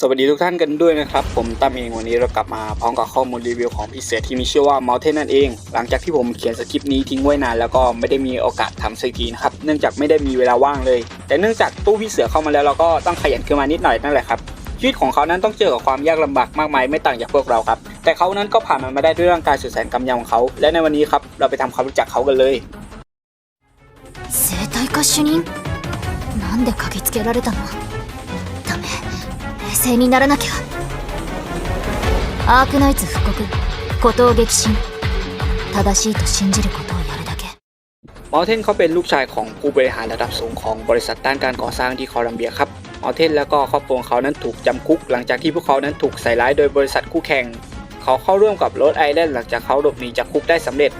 สวัสดีทุกท่านกันด้วยนะครับ ผมตั้มเองวันนี้เรากลับมาพร้อมกับข้อมูลรีวิวของพิเศษที่มีชื่อว่า Mountain นั่นเอง หลังจากที่ผมเขียนสคริปต์นี้ทิ้งไว้นานแล้วก็ไม่ได้มีโอกาสทำสกีนะครับเนื่องจากไม่ได้มีเวลาว่างเลย แต่เนื่องจากตู้พี่เสือเข้ามาแล้วเราก็ต้องขยันขึ้นมานิดหน่อยนั่นแหละครับชีวิตของเขานั้นต้องเจอกับความยากลำบากมากมายไม่ต่างจากพวกเราครับ แต่เขานั้นก็ผ่านมันมาได้ด้วยร่างกายสุดแสนกำยำของเขา และในวันนี้ครับเราไปทำความรู้จักเขากันเลย 生体化主任なんで嗅ぎつけられたのダメ 冷静にならなきゃアークナイツ復刻孤島激震正しいと信じることをやるだけ มอลเทนเขาเป็นลูกชายของผู้บริหารระดับสูงของบริษัทด้านการก่อสร้างที่โคลัมเบียครับมอลเทนแล้วก็ครอบครัวของเขานั้นถูกจำคุก หลังจากที่พวกเขานั้นถูกใส่ร้ายโดยบริษัทคู่แข่ง เขาเข้าร่วมกับโรดไอแลนด์หลังจากเขาหลบหนีจากคุกได้สำเร็จ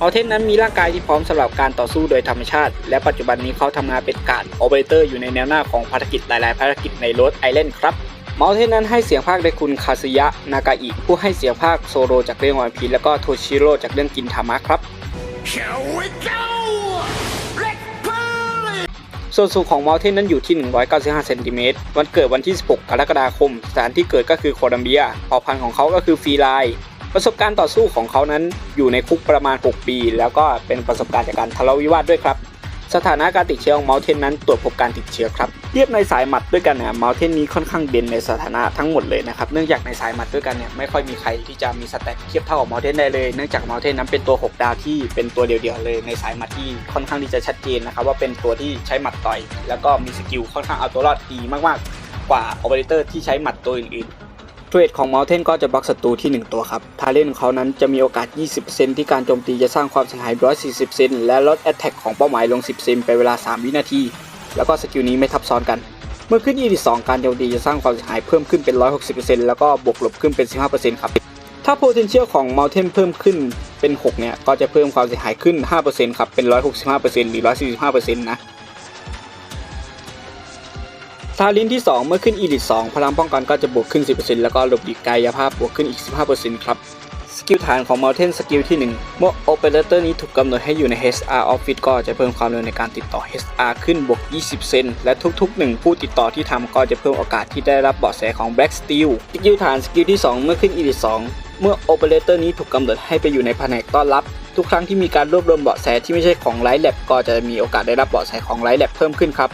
มอลเทนนั้นมีร่างกายที่พร้อมสำหรับการต่อสู้โดยธรรมชาติ และปัจจุบันนี้เขาทำงานเป็นการโอเปอเรเตอร์อยู่ในแนวหน้าของภารกิจหลาย ๆ ภารกิจในโรดไอแลนด์ครับ มอลเทนนั้นให้เสียงภาคโดยคุณคาซึยะ นากาอิผู้ให้เสียงภาคโซโรจากเรื่องวันพีแล้วก็โทชิโร่จากเรื่องกินทามะครับ Here we go! Let's party! ส่วนสูงของมอลเทนนั้นอยู่ที่ 195เซนติเมตรวันเกิดวันที่ 16 กรกฎาคม สถานที่เกิดก็คือโคลัมเบียเผ่าพันธุ์ของเขาก็คือฟรีไลน์ประสบการณ์ต่อสู้ของเขานั้นอยู่ในคุกประมาณ 6 ปี แล้วก็เป็นประสบการณ์จากการทะเลาะวิวาทด้วยครับ สถานะการติดเชื้อของเมลเทนนั้นตรวจพบการติดเชื้อครับ เทียบในสายหมัดด้วยกันเนี่ยเมลเทนนี้ค่อนข้างเด่นในสถานะทั้งหมดเลยนะครับ เนื่องจากในสายหมัดด้วยกันเนี่ยไม่ค่อยมีใครที่จะมีสแตทเทียบเท่ากับเมลเทนได้เลย เนื่องจากเมลเทนนั้นเป็นตัว 6 ดาวที่เป็นตัวเดียวๆเลยในสายหมัดที่ค่อนข้างที่จะชัดเจนนะครับว่าเป็นตัวที่ใช้หมัดต่อย แล้วก็มีสกิลค่อนข้างเอาตัวรอดดีมากๆ กว่าโอเปอเรเตอร์ที่ใช้หมัดตัวอื่นๆเทรดของ Mountain ก็จะบล็อกศัตรูที่ 1 ตัวครับ ทาเลนของเขานั้นจะมีโอกาส 20%ที่การโจมตีจะสร้างความเสียหาย 140%และลด Attack ของเป้าหมายลง 10%ไปเวลา 3 วินาที แล้วก็สกิลนี้ไม่ทับซ้อนกัน เมื่อขึ้น E2 การโจมตีจะสร้างความเสียหายเพิ่มขึ้นเป็น 160%แล้วก็บวกลบขึ้นเป็น 15%ครับ ถ้า potential ของ Mountain เพิ่มขึ้นเป็น 6 เนี่ย ก็จะเพิ่มความเสียหายขึ้น 5%ครับ เป็น 165%หรือ 145%นะทาลินที่ 2 เมื่อขึ้น Elite 2พลังป้องกันก็จะบวกขึ้น 10%แล้วก็หลบหลีกกายภาพบวกขึ้นอีก 15%ครับ สกิลฐานของ Mountain สกิลที่ 1 เมื่อ Operator นี้ถูกกำหนดให้อยู่ใน HR Office ก็จะเพิ่มความเร็วในการติดต่อ HR ขึ้นบวก 20%และทุก ๆ 1 ผู้ติดต่อที่ทำก็จะเพิ่มโอกาสที่ได้รับเบาะแสของ Black Steel สกิลฐานสกิลที่ 2 เมื่อขึ้น Elite 2เมื่อ Operator นี้ถูกกำหนดให้ไปอยู่ในแผนกต้อนรับ ทุกครั้งที่มีการรวบรวมเบาะแสที่ไม่ใช่ของไลท์แลบก็จะมีโอกาสได้รับเบาะแสของไลท์แลบเพิ่มขึ้นครับ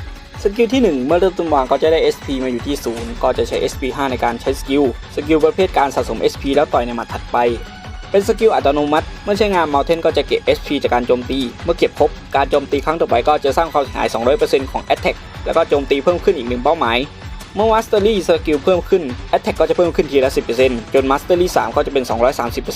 สกิลที่ 1 เมื่อเริ่มต้นวางก็จะได้ SP มาอยู่ที่ 0 ก็จะใช้ SP 5 ในการใช้สกิล สกิลประเภทการสะสม SP แล้วต่อยในหมัดถัดไป เป็นสกิลอัตโนมัติ เมื่อใช้งาน Mountain ก็จะเก็บ SP จากการโจมตี เมื่อเก็บครบ การโจมตีครั้งต่อไปก็จะสร้างความเสียหาย 200%ของ Attack แล้วก็โจมตีเพิ่มขึ้นอีกหนึ่งเป้าหมาย เมื่อ Mastery สกิลเพิ่มขึ้น Attack ก็จะเพิ่มขึ้นทีละ 10%จน Mastery 3 ก็จะเป็น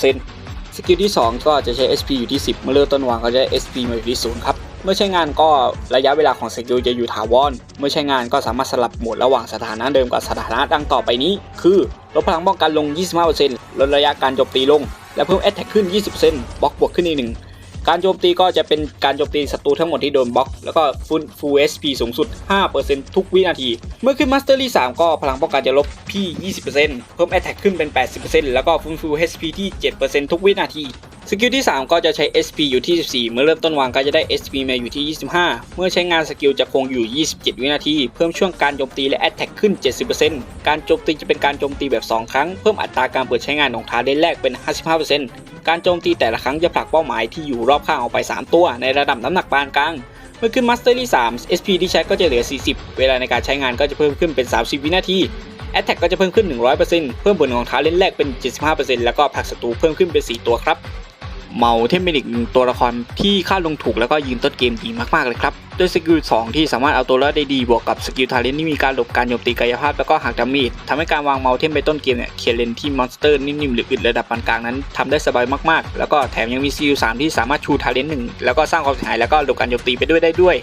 230%สกิลที่ 2 ก็จะใช้ SP อยู่ที่ 10 เมื่อเริ่มต้นวางก็จะ SP มาอยู่ที่0ครับ เมื่อใช้งานก็ระยะเวลาของสกิลจะอยู่ถาวร เมื่อใช้งานก็สามารถสลับโหมดระหว่างสถานะเดิมกับสถานะดังต่อไปนี้ คือลดพลังป้องกันลง 25%ลดระยะการโจมตีลง และเพิ่ม Attack ขึ้น 20%บล็อกบวกขึ้นอีกหนึ่งการโจมตีก็จะเป็นการโจมตีศัตรูทั้งหมดที่โดนบล็อก แล้วก็ฟูลฟูล SP สูงสุด 5%ทุกวินาที เมื่อขึ้น Mastery 3ก็พลังป้องกันจะลบพี่ 20%เพิ่ม Attack ขึ้นเป็น 80%แล้วก็ฟูลฟูล HP ที่ 7%ทุกวินาที สกิลที่ 3 ก็จะใช้ SP อยู่ที่ 14 เมื่อเริ่มต้นวางก็จะได้ SP มาอยู่ที่ 25 เมื่อใช้งานสกิลจะคงอยู่ 27 วินาที เพิ่มช่วงการโจมตีและ Attack ขึ้น 70%การโจมตีจะเป็นการโจมตีแบบ 2 ครั้ง เพิ่มอัตราการเปิดใช้งานของทาเดนแรกเป็น 55%การโจมตีแต่ละครั้งจะผลักเป้าหมายที่อยู่รอบข้างออกไป 3 ตัว ในระดับน้ำหนักปานกลาง เมื่อขึ้น Mastery 3 SP ที่ใช้ก็จะเหลือ 40 เวลาในการใช้งานก็จะเพิ่มขึ้นเป็น 30 วินาที Attack ก็จะเพิ่มขึ้น 100%เพิ่มผลของทาเล่นแรกเป็น 75%แล้วก็ผลักศัตรูเพิ่มขึ้นเป็น 4 ตัวครับ เมาเทมเป็นอีกหนึ่งตัวละครที่ค่าลงถูกแล้วก็ยืนต้นเกมดีมากๆเลยครับด้วยสกิล2ที่สามารถเอาตัวรอดได้ดีบวกกับสกิลทาเลนที่มีการหลบการโจมตีกายภาพแล้วก็หักดาเมจทำให้การวางเมาเทมไปต้นเกมเนี่ยเคลียร์เลนที่มอนสเตอร์นิ่มๆหรืออึดระดับปานกลางนั้นทำได้สบายมากๆ แล้วก็แถมยังมีสกิล3ที่สามารถชูทาเลนหนึ่งแล้วก็สร้างความเสียหายแล้วก็หลบการโจมตีไปด้วยได้ด้วย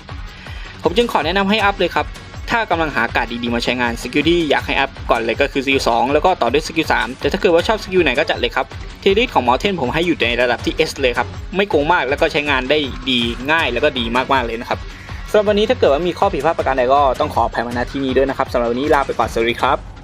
ผมจึงขอแนะนำให้อัพเลยครับ ถ้ากำลังหาการ์ดดีๆมาใช้งานสกิลที่อยากให้อัพก่อนเลยก็คือสกิล2แล้วก็ต่อด้วยสกิล3แต่ถ้าเกิดว่าชอบสกิลไหนก็จัดเลยครับเทริสของมอเทนผมให้อยู่ในระดับที่ S เลยครับไม่โกงมากแล้วก็ใช้งานได้ดีง่ายแล้วก็ดีมากๆเลยนะครับสำหรับวันนี้ถ้าเกิดว่ามีข้อผิดพลาดประการใดก็ต้องขออภัยมาณที่นี้ด้วยนะครับสำหรับวันนี้ลาไปก่อนสวัสดีครับ